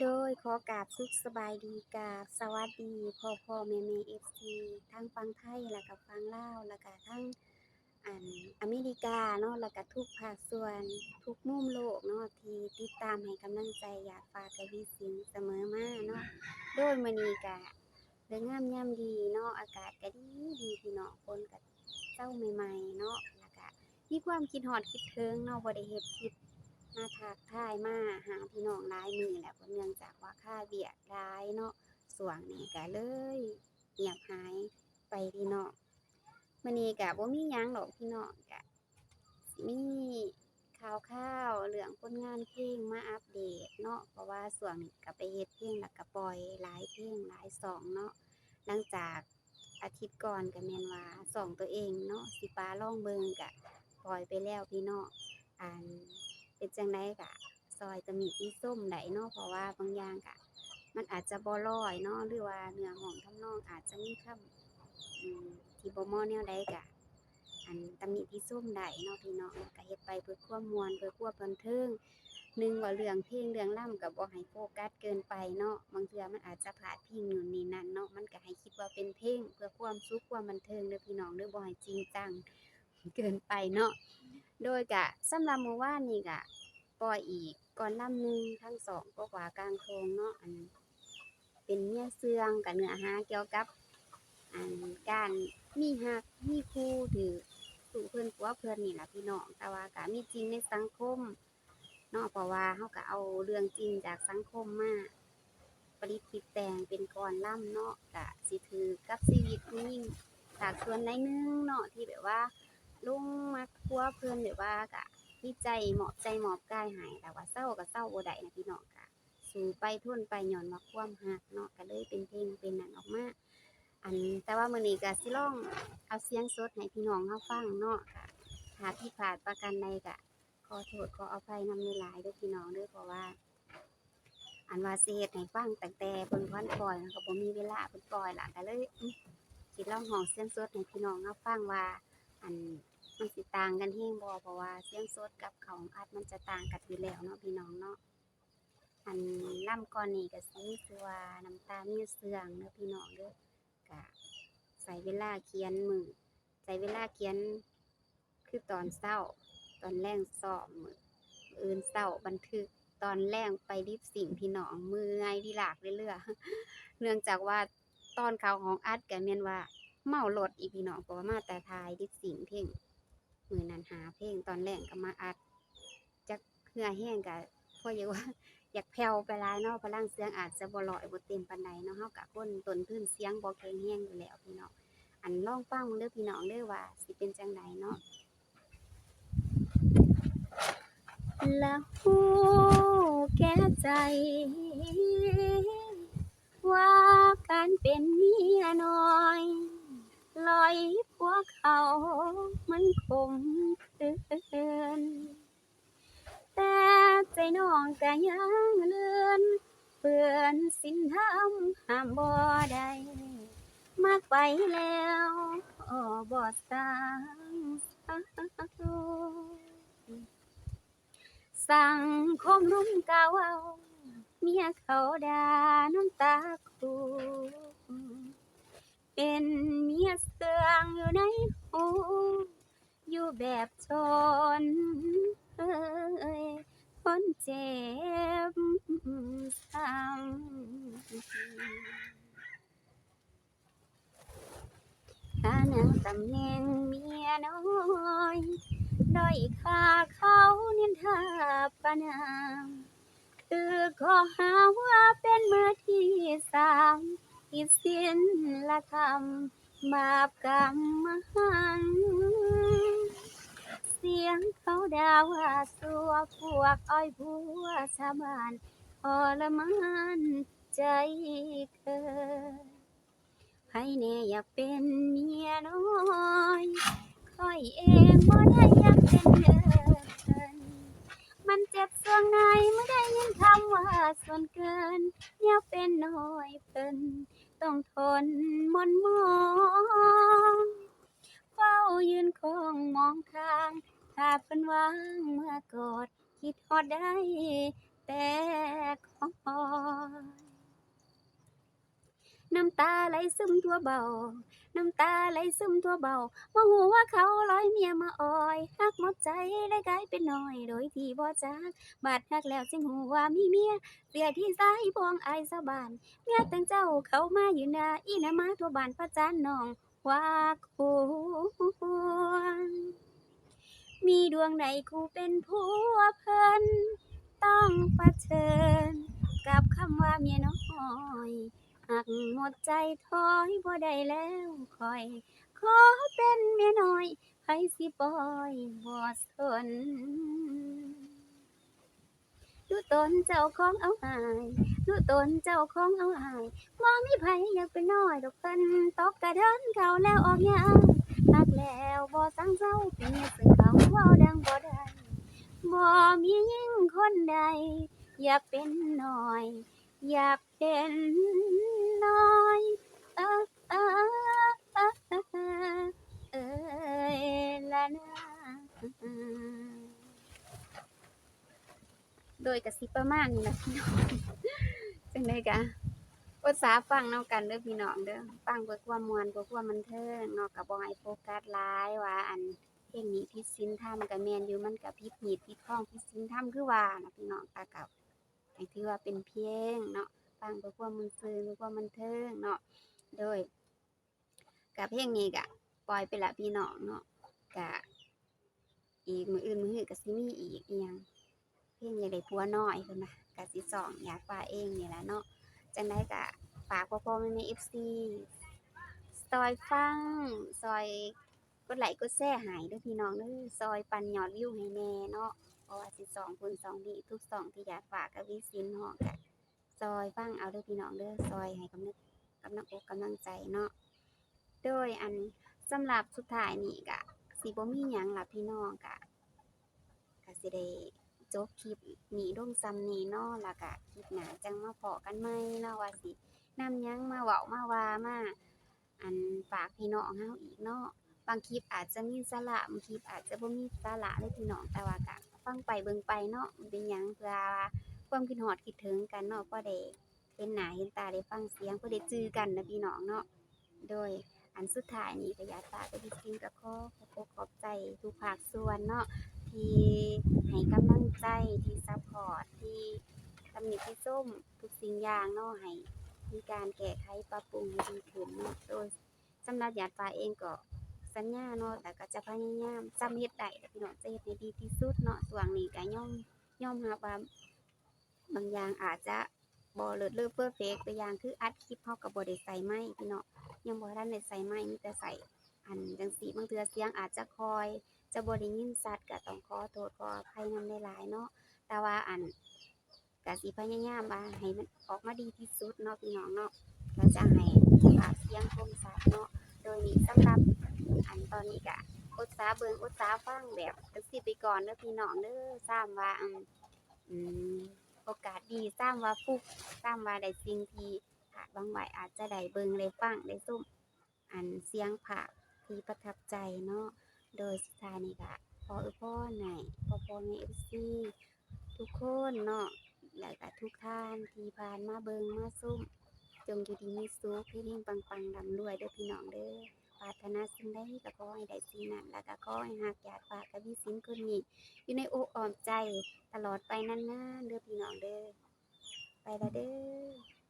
โดยขอกราบสุขสบายดีกาบสวัสดีพ่อพ่อแม่แม่เอฟซีทั้งฟังไทยแล้วก็ฟังลาวแล้วก็ทั้งอันอเมริกาเนาะแล้วก็ทุกภาคส่วนทุกมุมโลกเนาะที่ติดตามให้กำลังใจอยากฝากกะวีสิงเสมอมาเนาะโดยมื้อนี้ก็เรื่องงามยามดีเนาะอากาศก็ดีดีพี่เน้องคนก็เจ้าใหม่ๆเนาะแล้วก็มีความคิดฮอดคิดถึงเนาะบ่ได้เฮ็ดคลิป มาทักทายมาหาพี่น้องหลายมือแหล้วเนื่องจากว่าค่าเบียดร้ายเนาะส่วงนี้ก็เลยเงียบหายไปพี่น้องมื้อนี้ก็บ่มียังดอกพี่น้องก็สิมีข่าวๆเรื่องผลงานเพลงมาอัปเดตเนาะเพราะว่าส่วงนี้ก็ไปเฮ็ดเพลงแล้วก็ปล่อยหลายเพลงหลายสองเนาะหลังจากอาทิตย์ก่อนก็แม่นว่าสองตัวเองเนาะสิปาล่องเบิงก็ปล่อยไปแล้วพี่น้องอัน เป็นจังไดกะ ซอยจะมีที่ส้มไหนเนาะเพราะว่าบางอย่างกะ มันอาจจะบ่ร้อยเนาะหรือว่าเนื้อหอมทำนองอาจจะมีคำอืมที่บ่เหมาะแนวใดกะ อันตำหนิที่ส้มได้เนาะพี่น้องก็เฮ็ดไปเพื่อความมวนเพื่อความบันเทิงหนึ่งว่าเรื่องเพลงเรื่องล่ำก็บ่ให้โฟกัสเกินไปเนาะบางเทื่อมันอาจจะพลาดพิงนู่นนี่นั่นเนาะมันก็ให้คิดว่าเป็นเพลงเพื่อความสุขความบันเทิงเด้อพี่น้องเด้อบ่ให้จริงจังเกินไปเนาะ โดยกะสำหรับมื่อวานนี่กะปล่อยอีกก่อนลำหนึ่งทั้งสองก็กว่ากลางโครงเนาะอันเป็นเมียเสื่องกับเนื้อหาเกี่ยวกับอันการมีหักมีคู่ถือสู่เพื่อนผัวเพื่อนนี่แหละพี่น้องแต่ว่ากะมีจริงในสังคมเนาะเพราะว่าเขาก็เอาเรื่องจริงจากสังคมมาปริติดแต่งเป็นกรล่ำเนาะกะสิถือกับชีวิตผู้หญิงจากส่วนในนึงเนาะที่แบบว่า ลุงมักพัวเพื่อนหรือว่ากะมีใจหมอบใจหมอบกายหายแต่ว่าเศร้าก็เศร้าบ่ได้นะพี่น้องกะสู่ไปทุ่นไปหย่อนมาความหักเนาะก็เลยเป็นเพลงเป็นนั่นออกมาอันแต่ว่ามื้อนี้ก็สิลองเอาเสียงสดให้พี่น้องเฮาฟังเนาะค่ะหากที่ขาดประกันใดก็ขอโทษขออภัยนำในหลายด้อพี่น้องด้อเพราะว่า อันว่าสิเฮ็ดให้ฟังตั้งแต่เพิ่นวันปล่อยก็บ่มีเวลาเพิ่นปล่อยล่ะก็เลยอื้อสิลองห้องเสียงสดให้พี่น้องเฮาฟังว่าอัน มันสิต่างกันแฮงบ่เพราะว่าเสียงสดกับของอัดมันจะต่างกันอยู่แล้วเนาะพี่น้องเนาะอันล่ำก่อนนี้ก็สิมีชื่อว่าน้ำตามีเสื่องเด้อพี่น้องเด้อก็ใส่เวลาเขียนมือใส่เวลาเขียนคือตอนเช้า ตอนแรงสอบมืออื่นเช้าบันทึกตอนแรงไปรีบสิ่งพี่น้องมือไงดีหลากเรื่อยๆเนื่องจากว่าตอนเขาของอัดก็แม่นว่าเมารถอีพี่น้องเพราะว่ามาแต่ทายดิสิ่งเพลง มือนั้นหาเพลงตอนแรกก็มาอัดจักเหือแห้งก็พ่ออยาว่าอยากแผ่วไปลายเนาะพลังเสียงอาจจะบ่ลอยบ่เต็มปานใดเนาะเฮาก็คนต้นทุนเสียงบ่แข็งแรงอยู่แล้วพี่น้องอันลองฟังเด้อพี่น้องเด้อว่าสิเป็นจังไดเนาะละฮู้แก่ใจ ว่าการเป็นเมียน้อยลอย พวกเขามันคมเตือนแต่ใจน้องก็ยังเลือนเปื่อนสินทำห้ามบ่ได้มากไปแล้วอ้อบ่สร้างสาสังคมรุ่มเกาวเอาเมียเขาด่าน้ำตาคู เป็นเมียเสืองอยู่ในหูอยู่แบบชนเอ้ยคนเจ็บซ้ำถ้านังตำแหน่งเมียน้อยด้อยค่าเขาเนินทาประนามคือขอหาว่าเป็นมือที่สาม ที่สิ้นละคำบาปกรรมมหัน เสียงเขาด่าว่าสัวพวกอ้อยผัวชาวบ้านทรมานใจเกินให้แน่อยากเป็นเมียน้อยคอยเองบ่ได้อยากเป็นเดินมันเจ็บส่วงในเมื่อได้ยินคำว่าส่วนเกินอย่าเป็นน้อยเพิ่น ต้องทนมนมองเฝ้ายืนคงมองข้างถ้าเพิ่นวางเมื่อกอดคิดฮอดได้แต่ขอ น้ำตาไหลซึมทั่วเบา น้ำตาไหลซึมทั่วเบาบ่ฮู้ว่าเขาร้อยเมียมาอ่อยฮักหมดใจได้กลายเป็นหน้อย โดยที่บ่จักบาดฮักแล้วจึงฮู้ว่ามีเมียเสียที่ซ้ายพองไอายสะบานเมียตั้งเจ้าเขามาอยู่นาอีนามาทั่วบ้านประจานน้องว่าควมีดวงใดคู่เป็นผัวเพิ่นต้องประเชิญกับคำว่าเมียน้อย หักหมดใจถอยบ่ได้แล้วคอย ขอเป็นเมียน้อยไผสิปล่อยบ่สนดูตนเจ้าของเอาหายดูตนเจ้าของเอาหายบ่มีไผอยากเป็นน้อยดอกเพิ่นตกกระเดินเขาแล้วออกยางหักแล้วบ่สังเศร้าเป็นเมียซึ่งเขาเว้าดังบ่ได้บ่มีหญิงคนใด อยากเป็นน้อย อยากเป็นน้อยเออเออเออเออเอยละนะโดยกสิประมาณนี้นะพี่น้องจังไดกะภาษาฟังเนากันเด้อพี่น้องเด้อฟังเพื่อความมวนเพื่อความบันเทิงเนาะก็บ่ให้โฟกัสหลายว่าอันเพลงนี้ผิดศีลธรรมก็แมนอยู่มันก็ผิดหีดผิดข้องผิดศีลธรรมคือว่านะพี่น้องตากับ ให้ถือว่าเป็นเพลงเนาะฟังเพื่อความบันเทิงเพื่อความบันเทิงเนาะโดยกับเพลงนี้ก็ปล่อยไปละพี่น้องเนาะก็อีกมืออื่นมืออื่นก็สิมีอีกอียังเพลงอยากได้ผัวน้อยเพิ่นนะกะสิสองอยากว่าเองนี่แหละเนาะจังได๋ก็ฝากพ่อพ่อแม่แม่ FC ซอยฟังซอยกดไลค์กดแชร์ห้เด้อพี่น้องเด้อซอยปั่นยอดวิวให้แน่เนาะ ราะว่าสิสองคนสองดีทุกสองที่อยากฝากกับวิสินฮ้องกะซอยฟังเอาเด้อพี่น้องเด้อซอยให้กำลังกำลังอกกำลังใจเนาะโดยอันสำหรับสุดท้ายนี่ก็สิบ่มีหยังล่ะพี่น้องก็ก็สิได้จบคลิปนี้ลงซ้ำนี้เนาะแล้วก็คลิปหนาจังมาพอกันใหมเนาะว่าสินำหยังมาเว้ามาว่ามาอันฝากพี่น้องเฮาอีกเนาะบางคลิปอาจจะมีสาระบางคลิปอาจจะบ่มีสาระเลยพี่น้องแต่ว่าก็ ฟังไปเบิ่งไปเนาะมันเป็นหยังเพื่อว่าความคิดฮอดคิดถึงกันเนาะพอได้เห็นหน้าเห็นตาได้ฟังเสียงพอได้จื้อกันนะพี่น้องเนาะโดยอันสุดท้ายนี้ก็อยากฝากไปที่ทีมกับขอขอบอขอบใจทุกภาคส่วนเนาะที่ให้กำลังใจที่ซัพพอร์ตที่ตำหนิที่ส้มทุกสิ่งอย่างเนาะให้มีการแก้ไขปรับปรุงให้ดีขึ้นเนาะโดยสำหรับหยาดฟ้าเองก็ สัญญาเนาะแต่ก็จะพยายามจำเฮ็ดได้แต่พี่น้องจะเฮ็ดให้ดีที่สุดเนาะส่วนนี้ก็ย่อมย่อมรับว่าบางอย่างอาจจะบ่เลิศเลอเพอร์เฟกต์ตัวอย่างคืออัดคลิปเฮาก็บ่ได้ใส่ไม้พี่น้องยังบ่ทันได้ใส่ไม้มีแต่ใส่อันจังซี่บางเทื่อเสียงอาจจะคอย จะบ่ได้ยินชัดก็ต้องขอโทษขออภัยนำหลายๆเนาะแต่ว่าอันก็สิพยายามว่าให้มันออกมาดีที่สุดเนาะพี่น้องเนาะก็จะให้ภาพเสียงคมชัดเนาะโดยนี้สำหรับ อนนี้ก็อดสาเบิงอดสาฟังแบบจังซี่ไปก่อนเด้อพี่น้องเด้อทราบว่าอืมโอกาสดีทราบว่าฟุกทราบว่าได้สิ่งที่คาดหวังไหวอาจจะได้เบิงได้ฟังได้ซุ่มอันเสียงภาคที่ประทับใจเนาะโดยสุดท้ายนี่ก็ขออวยพรให้พ่อพ่อแม่เอฟซีทุกคนเนาะแล้วก็ทุกท่านที่ผ่านมาเบิงมาซุ่มจงอยู่ดีมีสุขเฮงปังๆดำรวยเด้อพี่น้องเด้อ ปรารถนาสิ่งใดก็ขอให้ได้สิ่งนั้นแล้วก็ขอให้หากอยากฝากกับวิสินคนนี้อยู่ในอกอ้อมใจตลอดไปนานๆเด้อพี่น้องเด้อไปละเด้อ